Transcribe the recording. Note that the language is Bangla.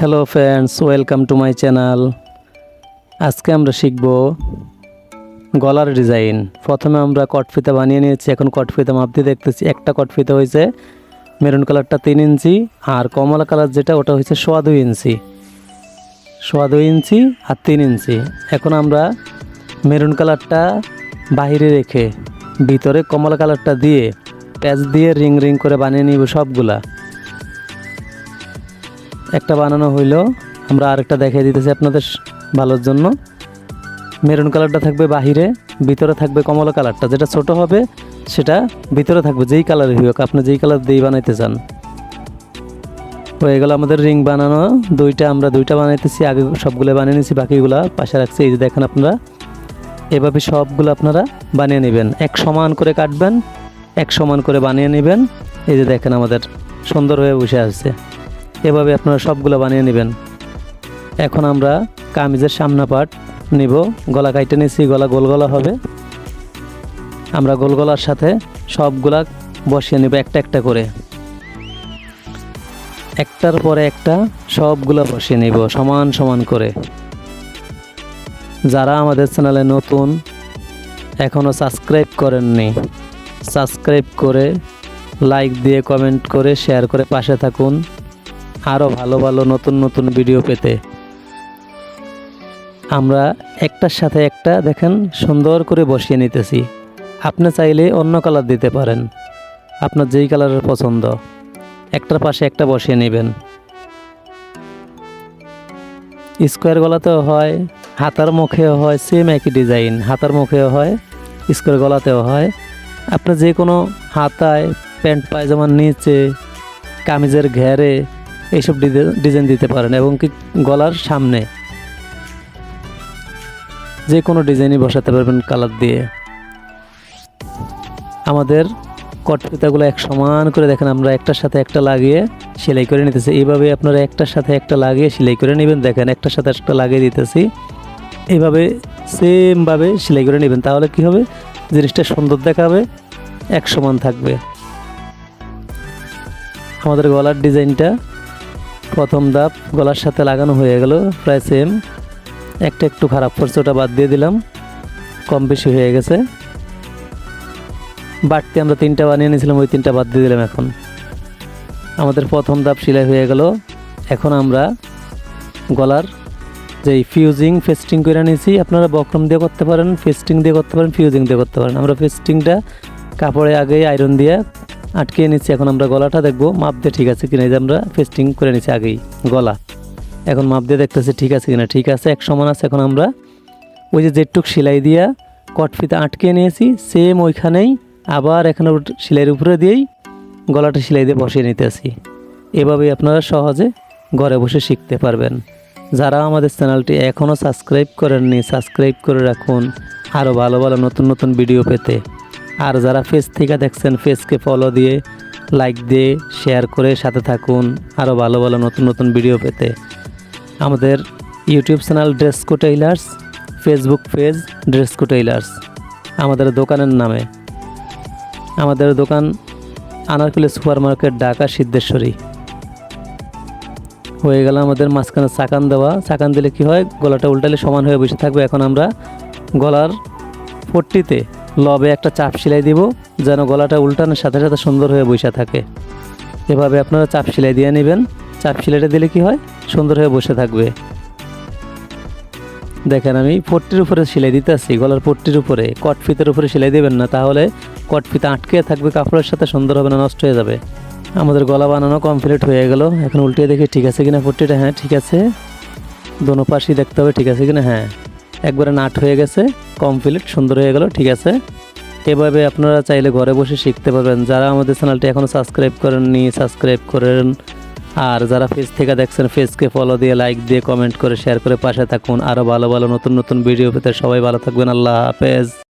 Hello friends welcome to my channel আজকে আমরা শিখব গলার ডিজাইন প্রথমে আমরা কটফিতা বানিয়ে নিয়েছি। এখন কটফিতা মাপ দিয়ে দেখতেছি। একটা কটফিতা হয়েছে মেরুন কালারটা তিন ইঞ্চি আর কমলা কালার যেটা, ওটা হয়েছে সোয়া দুই ইঞ্চি। সোয়া দুই ইঞ্চি আর তিন ইঞ্চি। এখন আমরা মেরুন কালারটা বাইরে রেখে ভিতরে কমলা কালারটা দিয়ে প্যাচ দিয়ে রিং রিং করে বানিয়ে নিব সবগুলা। একটা বানানো হইল। আমরা আরেকটা দেখিয়ে দিতেছি আপনাদের ভালোর জন্য। মেরুন কালারটা থাকবে বাহিরে, ভিতরে থাকবে কমলা কালারটা। যেটা ছোট হবে, সেটা ভিতরে থাকবে, যেই কালারই হোক। আপনি যেই কালার দিয়েই বানাইতে চান। হয়ে গেল আমাদের রিং বানানো। দুইটা আমরা দুইটা বানাইতেছি, আগে সবগুলো বানিয়ে নিয়েছি, বাকিগুলা পাশে রাখছি। এই যে দেখেন আপনারা, এভাবে সবগুলো আপনারা বানিয়ে নেবেন। এক সমান করে কাটবেন, এক সমান করে বানিয়ে নেবেন। এই যে দেখেন আমাদের সুন্দর হয়ে বসে আসছে এভাবে আপনারা সবগুলো বানিয়ে নেবেন। এখন আমরা কামিজের সামনা পাট নিব। গলা কাইটে নিয়েছি গলা গোল গলা হবে। আমরা গোল গলার সাথে সবগুলা বসিয়ে নেব একটা একটা করে। একটার পরে একটা সবগুলো বসিয়ে নিব সমান সমান করে। যারা আমাদের চ্যানেলে নতুন এখনও সাবস্ক্রাইব করেননি, সাবস্ক্রাইব করে লাইক দিয়ে কমেন্ট করে শেয়ার করে পাশে থাকুন। আরও ভালো ভালো নতুন নতুন ভিডিও পেতে। আমরা একটার সাথে একটা দেখেন সুন্দর করে বসিয়ে নিতেছি। আপনি চাইলে অন্য কালার দিতে পারেন। আপনার যেই কালারের পছন্দ। একটার পাশে একটা বসিয়ে নেবেন। স্কোয়ার গলাতেও হয়, হাতার মুখেও হয় সেম একই ডিজাইন হাতার মুখেও হয় স্কোয়ার গলাতেও হয়। আপনি যে কোনো হাতায় প্যান্ট পায়জামার নিচে, কামিজের ঘেরে এইসব ডিজে- ডিজাইন দিতে পারেন এবং কি গলার সামনে যে কোনো ডিজাইনই বসাতে পারবেন কালার দিয়ে। আমাদের কটপিতাগুলো এক সমান করে দেখেন, আমরা একটার সাথে একটা লাগিয়ে সেলাই করে নিতেছি। এইভাবে আপনারা একটার সাথে একটা লাগিয়ে সেলাই করে নেবেন, দেখেন একটার সাথে একটা লাগিয়ে দিতেছি। এইভাবে সেমভাবে সেলাই করে নেবেন, তাহলে কি হবে? জিনিসটা সুন্দর দেখাবে, এক সমান থাকবে। আমাদের গলার ডিজাইনটা প্রথম ধাপ, গলার সাথে লাগানো হয়ে গেল, প্রায় সেম একটা একটু খারাপ পড়ছে ওটা বাদ দিয়ে দিলাম, কম বেশি হয়ে গেছে। বাড়তি আমরা তিনটা বানিয়ে নিয়েছিলাম, ওই তিনটা বাদ দিয়ে দিলাম এখন। আমাদের প্রথম ধাপ সেলাই হয়ে গেল। এখন আমরা গলার যে ফিউজিং ফেস্টিং করে নিয়েছি, আপনারা বক্রম দিয়ে করতে পারেন ফেস্টিং দিয়ে করতে পারেন ফিউজিং দিয়ে করতে পারেন। আমরা ফেস্টিংটা কাপড়ে আগেই আয়রন দিয়ে আটকিয়ে নিচ্ছি এখন আমরা গলাটা দেখব। মাপ দিয়ে ঠিক আছে কিনা যে আমরা ফেস্টিং করে নিচ্ছি আগেই, গলা। এখন মাপ দিয়ে দেখতেছি ঠিক আছে কিনা, ঠিক আছে, এক সমান আছে। এখন আমরা ওই যে যেটুক সেলাই দিয়া কটফিতে আটকে নিয়েছি সেম ওইখানেই আবার এখানে সেলাইয়ের উপরে দিয়েই গলাটা সেলাই দিয়ে বসিয়ে নিতেছি। এভাবেই আপনারা সহজে ঘরে বসে শিখতে পারবেন। যারা আমাদের চ্যানেলটি এখনও সাবস্ক্রাইব করেননি, সাবস্ক্রাইব করে রাখুন। আরও ভালো ভালো নতুন নতুন ভিডিও পেতে। আর যারা ফেস থেকে দেখছেন ফেসকে ফলো দিয়ে লাইক দিয়ে শেয়ার করে সাথে থাকুন আরও ভালো ভালো নতুন নতুন ভিডিও পেতে। আমাদের YouTube channel Dressco tailors Facebook page Dressco tailors আমাদের দোকানের নামে। আমাদের দোকান আনারকুলি সুপার মার্কেট ঢাকা সিদ্ধেশ্বরী। হয়ে গেল আমাদের মাঝখানে চাকান দেওয়া। চাকান দিলে কি হয়? গলাটা উল্টালে সমান হয়ে বসে থাকবে। এখন আমরা গলার পট্টিতে লবে একটা চাপ সেলাই দিব, যেন গলাটা উল্টানোর সাথে সাথে সুন্দর হয়ে বসে থাকে। এভাবে আপনারা চাপ সেলাই দিয়ে নেবেন। চাপ সেলাইটা দিলে কি হয়? সুন্দর হয়ে বসে থাকবে। দেখেন আমি পট্টির উপরে সেলাই দিতে গলার পট্টির উপরে। কট ফিতের উপরে সেলাই দেবেন না, তাহলে কট ফিতে আটকে থাকবে, কাপড়ের সাথে সুন্দর হবে না, নষ্ট হয়ে যাবে। আমাদের গলা বানানো কমপ্লিট হয়ে গেল। এখন উল্টে দেখি ঠিক আছে কিনা পট্টিটা? হ্যাঁ ঠিক আছে। দোনো পাশেই দেখতে হবে ঠিক আছে কিনা? হ্যাঁ। একবারে নাট হয়ে গেছে কমপ্লিট সুন্দর হয়ে গেল, ঠিক আছে। এভাবে আপনারা চাইলে ঘরে বসে শিখতে পারবেন। যারা আমাদের চ্যানেলটি এখনও সাবস্ক্রাইব করেননি সাবস্ক্রাইব করেন। আর যারা ফেস থেকে দেখছেন ফেসকে ফলো দিয়ে লাইক দিয়ে কমেন্ট করে শেয়ার করে পাশে থাকুন। আরও ভালো ভালো, নতুন নতুন ভিডিও পেতে সবাই ভালো থাকবেন। আল্লাহ হাফেজ।